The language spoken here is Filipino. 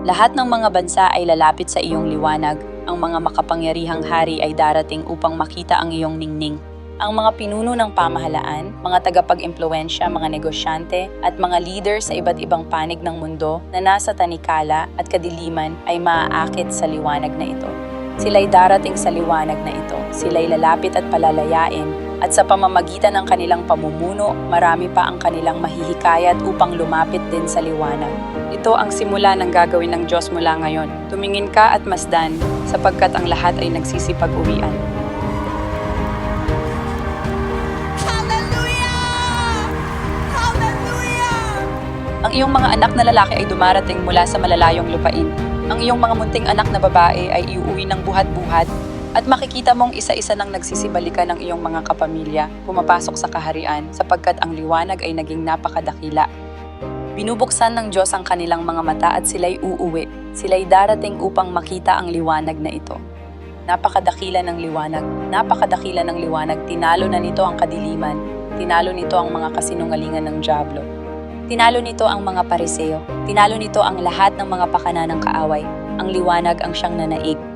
Lahat ng mga bansa ay lalapit sa iyong liwanag. Ang mga makapangyarihang hari ay darating upang makita ang iyong ningning. Ang mga pinuno ng pamahalaan, mga tagapag-impluensya, mga negosyante, at mga leader sa iba't ibang panig ng mundo na nasa tanikala at kadiliman ay maaakit sa liwanag na ito. Sila'y darating sa liwanag na ito. Sila'y lalapit at palalayain at sa pamamagitan ng kanilang pamumuno, marami pa ang kanilang mahihikayat upang lumapit din sa liwanag. Ito ang simula ng gagawin ng Diyos mula ngayon. Tumingin ka at masdan, sapagkat ang lahat ay nagsisipag-uwian. Hallelujah! Hallelujah! Ang iyong mga anak na lalaki ay dumarating mula sa malalayong lupain. Ang iyong mga munting anak na babae ay iuwi ng buhat-buhat at makikita mong isa-isa nang nagsisibalikan ng iyong mga kapamilya pumapasok sa kaharian sapagkat ang liwanag ay naging napakadakila. Binubuksan ng Diyos ang kanilang mga mata at sila'y uuwi. Sila'y darating upang makita ang liwanag na ito. Napakadakila ng liwanag, napakadakila ng liwanag, tinalo na nito ang kadiliman, tinalo nito ang mga kasinungalingan ng Diablo. Tinalo nito ang mga pariseo. Tinalo nito ang lahat ng mga pakana ng kaaway. Ang liwanag ang siyang nanaig.